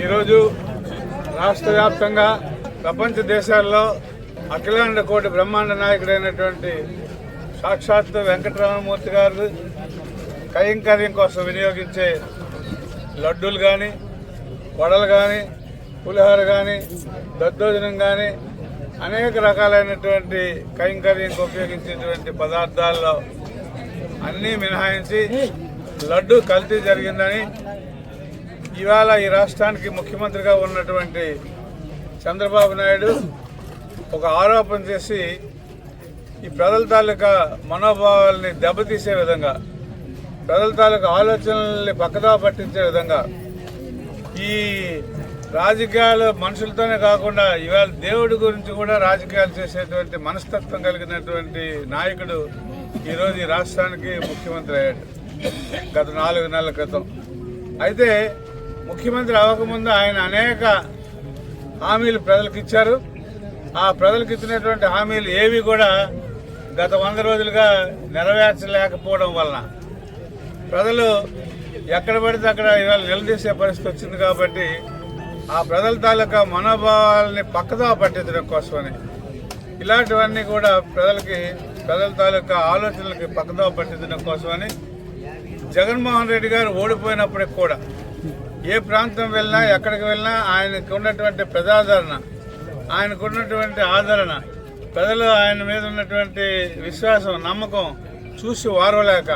ఈరోజు రాష్ట్ర వ్యాప్తంగా ప్రపంచ దేశాల్లో అఖిలాండ కోటి బ్రహ్మాండ నాయకుడైనటువంటి సాక్షాత్ వెంకటరమణమూర్తి గారు కైంకర్యం కోసం వినియోగించే లడ్డూలు కానీ వడలు కానీ పులిహోర కానీ దద్దోజనం కానీ అనేక రకాలైనటువంటి కైంకర్యంకి ఉపయోగించేటువంటి పదార్థాల్లో అన్నీ మినహాయించి లడ్డు కల్తీ జరిగిందని ఇవాళ ఈ రాష్ట్రానికి ముఖ్యమంత్రిగా ఉన్నటువంటి చంద్రబాబు నాయుడు ఒక ఆరోపణ చేసి ఈ ప్రజల తాలూకా మనోభావాల్ని దెబ్బతీసే విధంగా ప్రజల తాలూకా ఆలోచనల్ని పక్కదా పట్టించే విధంగా ఈ రాజకీయాలు మనుషులతోనే కాకుండా ఇవాళ దేవుడి గురించి కూడా రాజకీయాలు చేసేటువంటి మనస్తత్వం కలిగినటువంటి నాయకుడు ఈరోజు ఈ రాష్ట్రానికి ముఖ్యమంత్రి అయ్యాడు గత నాలుగు నెలల క్రితం. అయితే ముఖ్యమంత్రి అవ్వకముందు ఆయన అనేక హామీలు ప్రజలకు ఇచ్చారు ఆ ప్రజలకు ఇచ్చినటువంటి హామీలు ఏవి కూడా గత వంద రోజులుగా నెరవేర్చలేకపోవడం వలన ప్రజలు ఎక్కడ పడితే అక్కడ ఇవాళ నిలదీసే పరిస్థితి వచ్చింది కాబట్టి ఆ ప్రజల తాలూకా మనోభావాలని పక్కదో పట్టించడం కోసమని ఇలాంటివన్నీ కూడా ప్రజలకి ప్రజల తాలూకా ఆలోచనలకి పక్కదో పట్టించడం కోసమని జగన్మోహన్ రెడ్డి గారు ఓడిపోయినప్పటికి కూడా ఏ ప్రాంతం వెళ్ళినా ఎక్కడికి వెళ్ళినా ఆయనకు ఉన్నటువంటి ప్రజాదరణ ఆయనకు ఉన్నటువంటి ఆదరణ ప్రజలు ఆయన మీద ఉన్నటువంటి విశ్వాసం నమ్మకం చూసి వారవలేక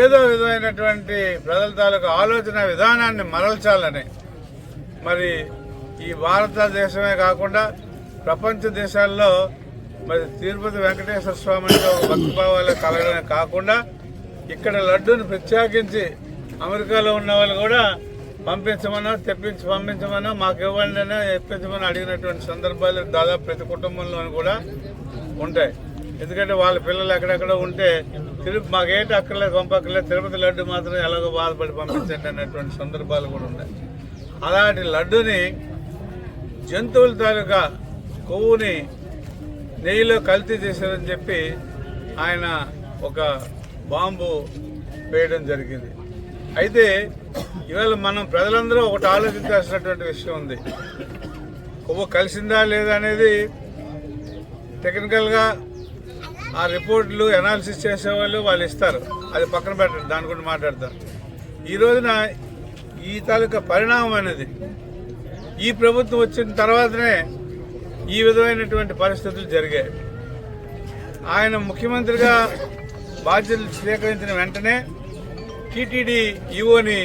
ఏదో విధమైనటువంటి ప్రజల తాలూకా ఆలోచన విధానాన్ని మరల్చాలని. మరి ఈ భారతదేశమే కాకుండా ప్రపంచ దేశాల్లో మరి తిరుపతి వెంకటేశ్వర స్వామి అంటే ఒక భక్తిభావాలు కలగడమే కాకుండా ఇక్కడ లడ్డూని ప్రత్యేకించి అమెరికాలో ఉన్న వాళ్ళు కూడా పంపించమన్నా తెప్పించి పంపించమన్నా మాకు ఇవ్వండి అని తెప్పించమని అడిగినటువంటి సందర్భాలు దాదాపు ప్రతి కుటుంబంలోనూ కూడా ఉంటాయి. ఎందుకంటే వాళ్ళ పిల్లలు ఎక్కడెక్కడ ఉంటే తిరుపతి మాకేంటి అక్కర్లేదు పంపక్కర్లేదు తిరుపతి లడ్డు మాత్రం ఎలాగో బాధపడి పంపించండి అనేటువంటి సందర్భాలు కూడా ఉన్నాయి. అలాంటి లడ్డుని జంతువుల తాలూకా కొవ్వుని నెయ్యిలో కల్తీ చేశారని చెప్పి ఆయన ఒక బాంబు వేయడం జరిగింది. అయితే ఇవాళ మనం ప్రజలందరూ ఒకటి ఆలోచించాల్సినటువంటి విషయం ఉంది. కొవ్వు కలిసిందా లేదా అనేది టెక్నికల్గా ఆ రిపోర్ట్లు అనాలిసిస్ చేసేవాళ్ళు వాళ్ళు ఇస్తారు. అది పక్కన పెట్టండి దాని గురించి మాట్లాడతారు ఈ రోజున ఈ తాలూకా పరిణామం అనేది ఈ ప్రభుత్వం వచ్చిన తర్వాతనే ఈ విధమైనటువంటి పరిస్థితులు జరిగాయి. ఆయన ముఖ్యమంత్రిగా బాధ్యతలు స్వీకరించిన వెంటనే టీటీడీ ఈఓని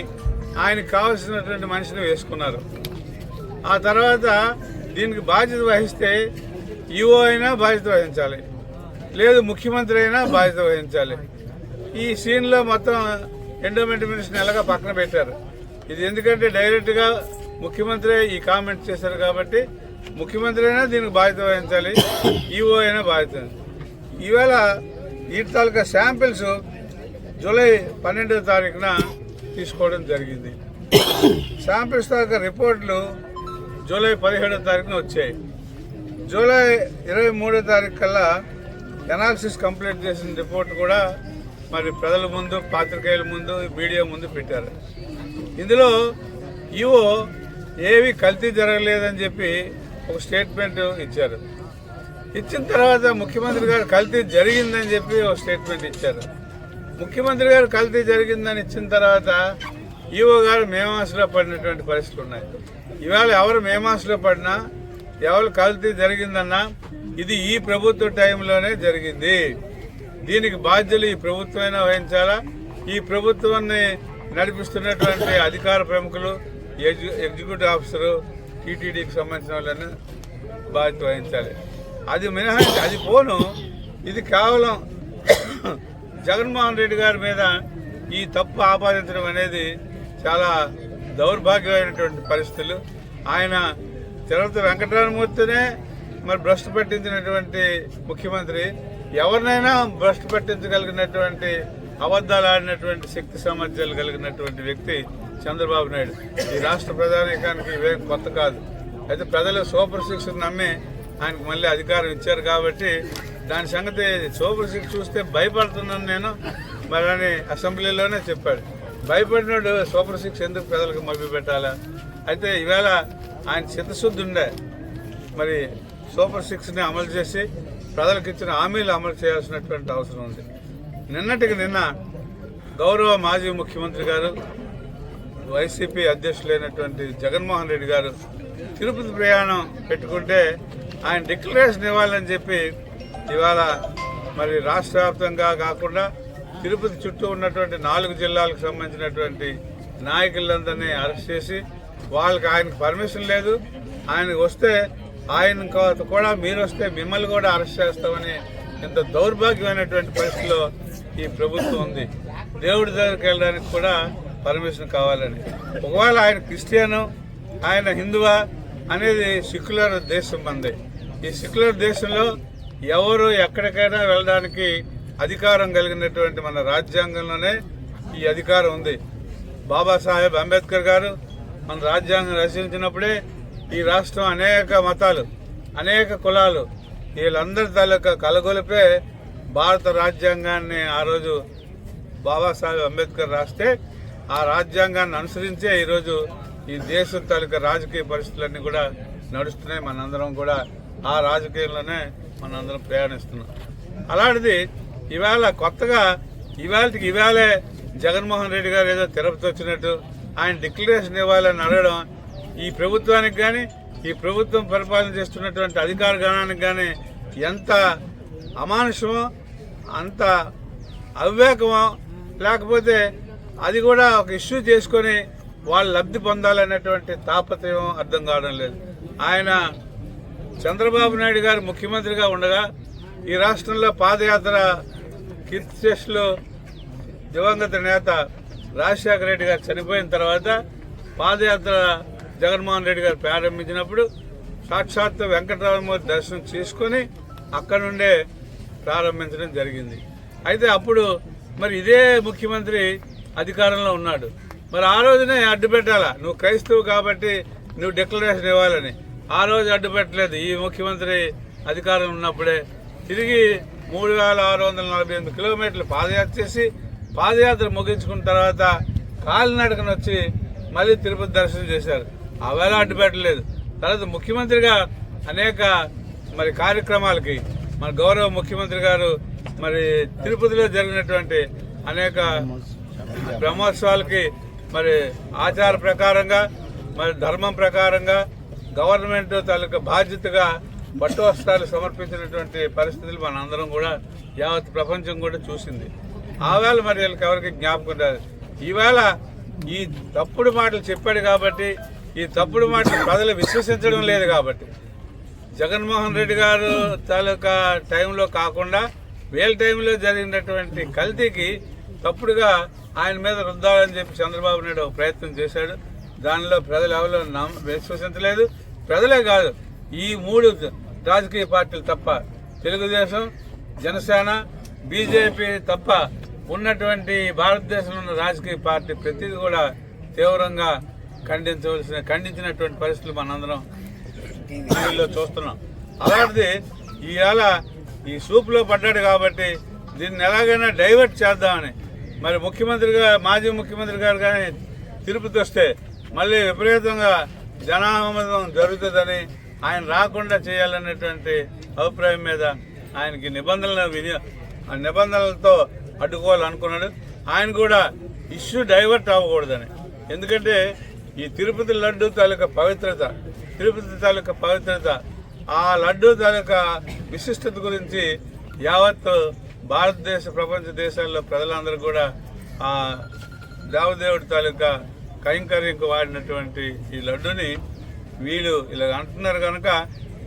ఆయనకు కావలసినటువంటి మనిషిని వేసుకున్నారు. ఆ తర్వాత దీనికి బాధ్యత వహిస్తే ఈఓ అయినా బాధ్యత వహించాలి. లేదు ముఖ్యమంత్రి అయినా బాధ్యత వహించాలి. ఈ సీన్లో మొత్తం ఎండోమెంట్ మినిస్టర్ నెలగా పక్కన పెట్టారు. ఇది ఎందుకంటే డైరెక్ట్గా ముఖ్యమంత్రి ఈ కామెంట్ చేశారు కాబట్టి ముఖ్యమంత్రి అయినా దీనికి బాధ్యత వహించాలి ఈఓ అయినా బాధ్యత ఈవేళ ఈ తాలూకా శాంపిల్స్ జూలై పన్నెండవ తారీఖున తీసుకోవడం జరిగింది. శాంపిల్స్ తాలూకా రిపోర్ట్లు జూలై పదిహేడో తారీఖున వచ్చాయి. జూలై ఇరవై మూడో తారీఖు కల్లా ఎనాలిసిస్ కంప్లీట్ చేసిన రిపోర్ట్ కూడా మరి ప్రజల ముందు పాత్రికేయుల ముందు మీడియా ముందు పెట్టారు. ఇందులో ఈవో ఏవి కల్తీ జరగలేదని చెప్పి ఒక స్టేట్మెంట్ ఇచ్చారు. ఇచ్చిన తర్వాత ముఖ్యమంత్రి గారు కల్తీ జరిగిందని చెప్పి ఒక స్టేట్మెంట్ ఇచ్చారు. ముఖ్యమంత్రి గారు కల్తీ జరిగిందని ఇచ్చిన తర్వాత ఈవో గారు మేమాసలో పడినటువంటి పరిస్థితులు ఉన్నాయి. ఇవాళ ఎవరు మేమాసలో పడినా ఎవరు కల్తీ జరిగిందన్నా ఇది ఈ ప్రభుత్వ టైంలోనే జరిగింది. దీనికి బాధ్యులు ఈ ప్రభుత్వమైనా వహించాలా? ఈ ప్రభుత్వాన్ని నడిపిస్తున్నటువంటి అధికార ప్రముఖులు ఎగ్జిక్యూటివ్ ఆఫీసరు టీటీడీకి సంబంధించిన వాళ్ళని బాధ్యత వహించాలి. అది మినహాయించి అది పోను. ఇది కేవలం జగన్మోహన్ రెడ్డి గారి మీద ఈ తప్పు ఆపాదించడం అనేది చాలా దౌర్భాగ్యమైనటువంటి పరిస్థితులు. ఆయన తిరుపతి వెంకటరామమూర్తినే మరి భ్రష్టు పట్టించినటువంటి ముఖ్యమంత్రి ఎవరినైనా భ్రష్టు పట్టించగలిగినటువంటి అబద్ధాలు ఆడినటువంటి శక్తి సామర్థ్యాలు కలిగినటువంటి వ్యక్తి చంద్రబాబు నాయుడు. ఈ రాష్ట్ర ప్రజానీకానికి ఇవేం కొత్త కాదు. అయితే ప్రజలు సూపర్ సిక్స్ నమ్మి ఆయనకు మళ్ళీ అధికారం ఇచ్చారు కాబట్టి దాని సంగతి సూపర్ సిక్స్ చూస్తే భయపడుతున్నాను నేను. మరి అసెంబ్లీలోనే చెప్పాడు. భయపడినాడు సూపర్ సిక్స్ ఎందుకు ప్రజలకు మభ్య పెట్టాలా? అయితే ఈవేళ ఆయన చిత్తశుద్ధి ఉండే. మరి సూపర్ సిక్స్ని అమలు చేసి ప్రజలకు ఇచ్చిన హామీలు అమలు చేయాల్సినటువంటి అవసరం ఉంది. నిన్నటికి నిన్న గౌరవ మాజీ ముఖ్యమంత్రి గారు వైసీపీ అధ్యక్షులైనటువంటి జగన్మోహన్ రెడ్డి గారు తిరుపతి ప్రయాణం పెట్టుకుంటే ఆయన డిక్లరేషన్ ఇవ్వాలని చెప్పి ఇవాళ మరి రాష్ట్ర వ్యాప్తంగా కాకుండా తిరుపతి చుట్టూ ఉన్నటువంటి నాలుగు జిల్లాలకు సంబంధించినటువంటి నాయకులందరినీ అరెస్ట్ చేసి వాళ్ళకి ఆయనకు పర్మిషన్ లేదు. ఆయన వస్తే ఆయన కూడా మీరు వస్తే మిమ్మల్ని కూడా అరెస్ట్ చేస్తామని ఇంత దౌర్భాగ్యమైనటువంటి పరిస్థితిలో ఈ ప్రభుత్వం ఉంది. దేవుడి దగ్గరికి వెళ్ళడానికి కూడా పర్మిషన్ కావాలని. ఒకవేళ ఆయన క్రిస్టియను ఆయన హిందువా అనేది సెక్యులర్ దేశం మంది ఈ సెక్యులర్ దేశంలో ఎవరు ఎక్కడికైనా వెళ్ళడానికి అధికారం కలిగినటువంటి మన రాజ్యాంగంలోనే ఈ అధికారం ఉంది. బాబాసాహెబ్ అంబేద్కర్ గారు మన రాజ్యాంగం రచించినప్పుడే ఈ రాష్ట్రం అనేక మతాలు అనేక కులాలు వీళ్ళందరి తాలూకా కలగొలిపే భారత రాజ్యాంగాన్ని ఆ రోజు బాబాసాహెబ్ అంబేద్కర్ రాస్తే ఆ రాజ్యాంగాన్ని అనుసరించే ఈరోజు ఈ దేశం తాలూకా రాజకీయ పరిస్థితులన్నీ కూడా నడుస్తున్నాయి. మనందరం కూడా ఆ రాజకీయంలోనే మనందరం ప్రయాణిస్తున్నాం. అలాంటిది ఇవాళ కొత్తగా ఇవాళకి ఇవాళే జగన్మోహన్ రెడ్డి గారు ఏదో తిరుపతి వచ్చినట్టు ఆయన డిక్లరేషన్ ఇవ్వాలని అడగడం ఈ ప్రభుత్వానికి కానీ ఈ ప్రభుత్వం పరిపాలన చేస్తున్నటువంటి అధికార గణానికి కానీ ఎంత అమానుషమో అంత అవివేకమో లేకపోతే అది కూడా ఒక ఇష్యూ చేసుకొని వాళ్ళు లబ్ధి పొందాలనేటువంటి తాపత్రయం అర్థం కావడం లేదు. ఆయన చంద్రబాబు నాయుడు గారు ముఖ్యమంత్రిగా ఉండగా ఈ రాష్ట్రంలో పాదయాత్ర కీర్తిశేషులు దివంగత నేత రాజశేఖర రెడ్డి గారు చనిపోయిన తర్వాత పాదయాత్ర జగన్మోహన్ రెడ్డి గారు ప్రారంభించినప్పుడు సాక్షాత్ వెంకటరామూర్తి దర్శనం చేసుకొని అక్కడ నుండే ప్రారంభించడం జరిగింది. అయితే అప్పుడు మరి ఇదే ముఖ్యమంత్రి అధికారంలో ఉన్నాడు. మరి ఆ రోజునే అడ్డు పెట్టాలా నువ్వు క్రైస్తవు కాబట్టి నువ్వు డిక్లరేషన్ ఇవ్వాలని. ఆ రోజు అడ్డు పెట్టలేదు. ఈ ముఖ్యమంత్రి అధికారం ఉన్నప్పుడే తిరిగి మూడు వేల ఆరు వందల నలభై ఎనిమిది కిలోమీటర్లు పాదయాత్ర చేసి పాదయాత్ర ముగించుకున్న తర్వాత కాలినడకన వచ్చి మళ్ళీ తిరుపతి దర్శనం చేశారు. అవేళ అడ్డుపెట్టలేదు అడ్డు పెట్టలేదు. తర్వాత ముఖ్యమంత్రిగా అనేక మరి కార్యక్రమాలకి మన గౌరవ ముఖ్యమంత్రి గారు మరి తిరుపతిలో జరిగినటువంటి అనేక బ్రహ్మోత్సవాలకి మరి ఆచార ప్రకారంగా మరి ధర్మం ప్రకారంగా గవర్నమెంట్ తాలూకా బాధ్యతగా పట్టు వస్త్రాలు సమర్పించినటువంటి పరిస్థితులు మన అందరం కూడా యావత్ ప్రపంచం కూడా చూసింది. ఆవేళ మరి వీళ్ళకి ఎవరికి జ్ఞాపకం రాదు. ఈవేళ ఈ తప్పుడు మాటలు చెప్పాడు కాబట్టి ఈ తప్పుడు మాటలు ప్రజలు విశ్వసించడం లేదు కాబట్టి జగన్మోహన్ రెడ్డి గారు తాలూకా టైంలో కాకుండా వేల టైంలో జరిగినటువంటి కల్తీకి తప్పుడుగా ఆయన మీద రుద్దాలని చెప్పి చంద్రబాబు నాయుడు ప్రయత్నం చేశాడు. దానిలో ప్రజలు ఎవరు నమ్మ విశ్వసించలేదు. ప్రజలే కాదు ఈ మూడు రాజకీయ పార్టీలు తప్ప తెలుగుదేశం జనసేన బీజేపీ తప్ప ఉన్నటువంటి భారతదేశంలో ఉన్న రాజకీయ పార్టీ ప్రతిదీ కూడా తీవ్రంగా ఖండించవలసిన ఖండించినటువంటి పరిస్థితులు మనందరం టీవీలో చూస్తున్నాం. అలాంటిది ఈవేళ ఈ సూపులో పడ్డాడు కాబట్టి దీన్ని ఎలాగైనా డైవర్ట్ చేద్దామని మరి ముఖ్యమంత్రిగా మాజీ ముఖ్యమంత్రి గారు కానీ తిరుపతి వస్తే మళ్ళీ విపరీతంగా జనామదం జరుగుతుందని ఆయన రాకుండా చేయాలనేటువంటి అభిప్రాయం మీద ఆయనకి నిబంధనల విని నిబంధనలతో అడ్డుకోవాలనుకున్నాడు. ఆయన కూడా ఇష్యూ డైవర్ట్ అవ్వకూడదని. ఎందుకంటే ఈ తిరుపతి లడ్డు తాలూకా పవిత్రత తిరుపతి తాలూకా పవిత్రత ఆ లడ్డు తాలూకా విశిష్టత గురించి యావత్ భారతదేశ ప్రపంచ దేశాల్లో ప్రజలందరూ కూడా ఆ దేవదేవుడి తాలూకా కైంకర్యంకు వాడినటువంటి ఈ లడ్డుని వీళ్ళు ఇలా అంటున్నారు కనుక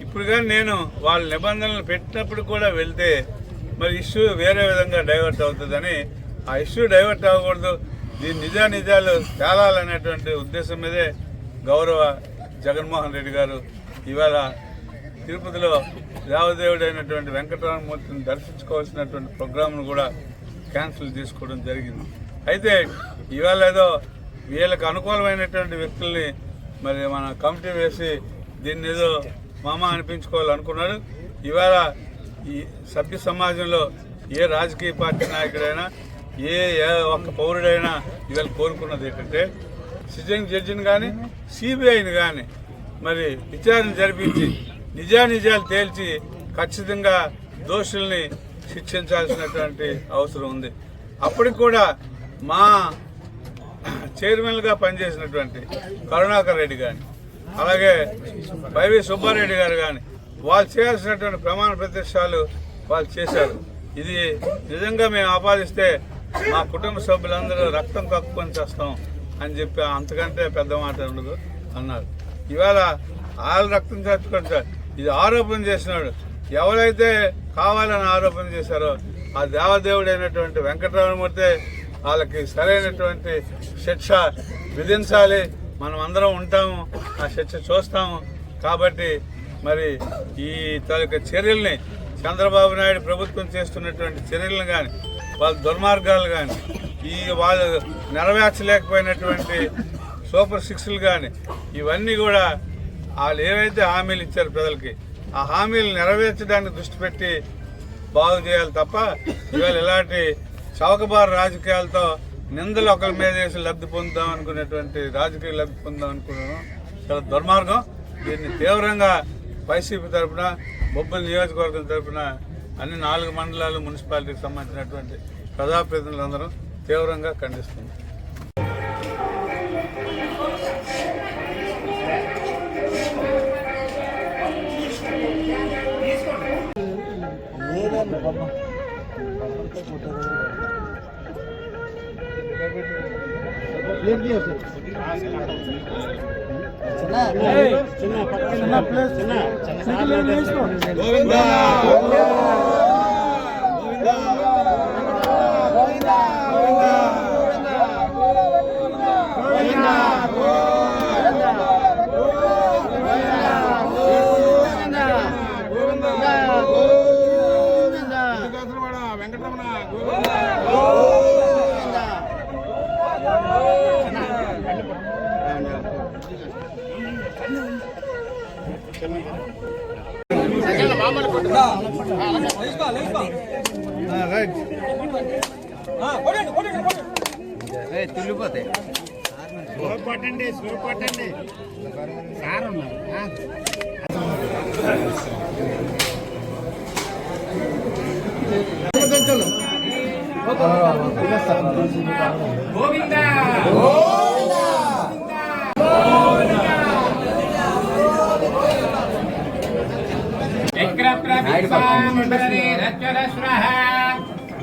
ఇప్పుడు కానీ నేను వాళ్ళ నిబంధనలు పెట్టినప్పుడు కూడా వెళ్తే మరి ఇష్యూ వేరే విధంగా డైవర్ట్ అవుతుందని ఆ ఇష్యూ డైవర్ట్ అవ్వకూడదు. దీని నిజా నిజాలు తేలాలనేటువంటి ఉద్దేశం మీదే గౌరవ జగన్మోహన్ రెడ్డి గారు ఇవాళ తిరుపతిలో దేవదేవుడైనటువంటి వెంకటరామమూర్తిని దర్శించుకోవాల్సినటువంటి ప్రోగ్రామ్ను కూడా క్యాన్సిల్ చేసుకోవడం జరిగింది. అయితే ఇవాళ ఏదో వీళ్ళకి అనుకూలమైనటువంటి వ్యక్తుల్ని మరి మన కమిటీ వేసి దీన్ని ఏదో మామ అనిపించుకోవాలనుకున్నాడు. ఇవాళ ఈ సభ్య సమాజంలో ఏ రాజకీయ పార్టీ నాయకుడైనా ఏ ఏ ఒక్క పౌరుడైనా ఇవాళ కోరుకున్నది ఏంటంటే సిట్టింగ్ జడ్జిని కానీ సిబిఐని కానీ మరి విచారణ జరిపించి నిజానిజాలు తేల్చి ఖచ్చితంగా దోషుల్ని శిక్షించాల్సినటువంటి అవసరం ఉంది. అప్పటికి కూడా మా చైర్మన్గా పనిచేసినటువంటి కరుణాకర్ రెడ్డి కానీ అలాగే వైవి సుబ్బారెడ్డి గారు కానీ వాళ్ళు చేయాల్సినటువంటి ప్రమాణ ప్రతిష్టాలు వాళ్ళు చేశారు. ఇది నిజంగా మేము ఆపాదిస్తే మా కుటుంబ సభ్యులందరూ రక్తం కక్కుకొని చేస్తాం అని చెప్పి అంతకంటే పెద్ద మాట ఉండదు అన్నారు. ఇవాళ వాళ్ళ రక్తం చచ్చుకుంటారు ఇది ఆరోపణ చేసినాడు. ఎవరైతే కావాలని ఆరోపణ చేశారో ఆ దేవదేవుడైనటువంటి వెంకటరమణమూర్తి వాళ్ళకి సరైనటువంటి శిక్ష విధించాలి. మనం అందరం ఉంటాము ఆ శిక్ష చూస్తాము. కాబట్టి మరి ఈ తాలూకా చర్యల్ని చంద్రబాబు నాయుడు ప్రభుత్వం చేస్తున్నటువంటి చర్యలను కానీ వాళ్ళ దుర్మార్గాలు కానీ ఈ వాళ్ళు నెరవేర్చలేకపోయినటువంటి సూపర్ సిక్స్లు కానీ ఇవన్నీ కూడా వాళ్ళు ఏవైతే హామీలు ఇచ్చారు ప్రజలకి ఆ హామీలు నెరవేర్చడానికి దృష్టి పెట్టి బాగు చేయాలి తప్ప ఇవాళ ఇలాంటి చౌకబారు రాజకీయాలతో నిందలు ఒకరి మీద వేసి లబ్ధి పొందుదాం అనుకునేటువంటి రాజకీయ లబ్ధి పొందాం అనుకున్నాను. చాలా దుర్మార్గం. దీన్ని తీవ్రంగా వైసీపీ తరఫున బొబ్బల నియోజకవర్గం తరఫున అన్ని నాలుగు మండలాలు మున్సిపాలిటీకి సంబంధించినటువంటి ప్రజాప్రతినిధులందరూ తీవ్రంగా ఖండిస్తుంది ఖండిస్తున్నారు రైట్ పట్టండి స్లో పట్టండి సార్ ఉన్నారు. దేవం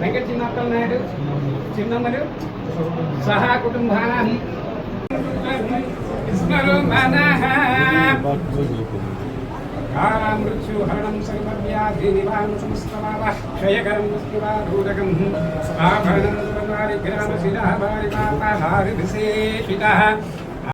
వెంకట చిన్నప్పల నాయుడు చిన్నమ్మలు సహా కుటుంబానం విస్మరుమనః కామృత్యుహరణం నివారణ సమస్తమావ క్షయకరం విష్ణువాధూరకం ఆభరణం సర్వారి గ్రామ శిలా వారి పాప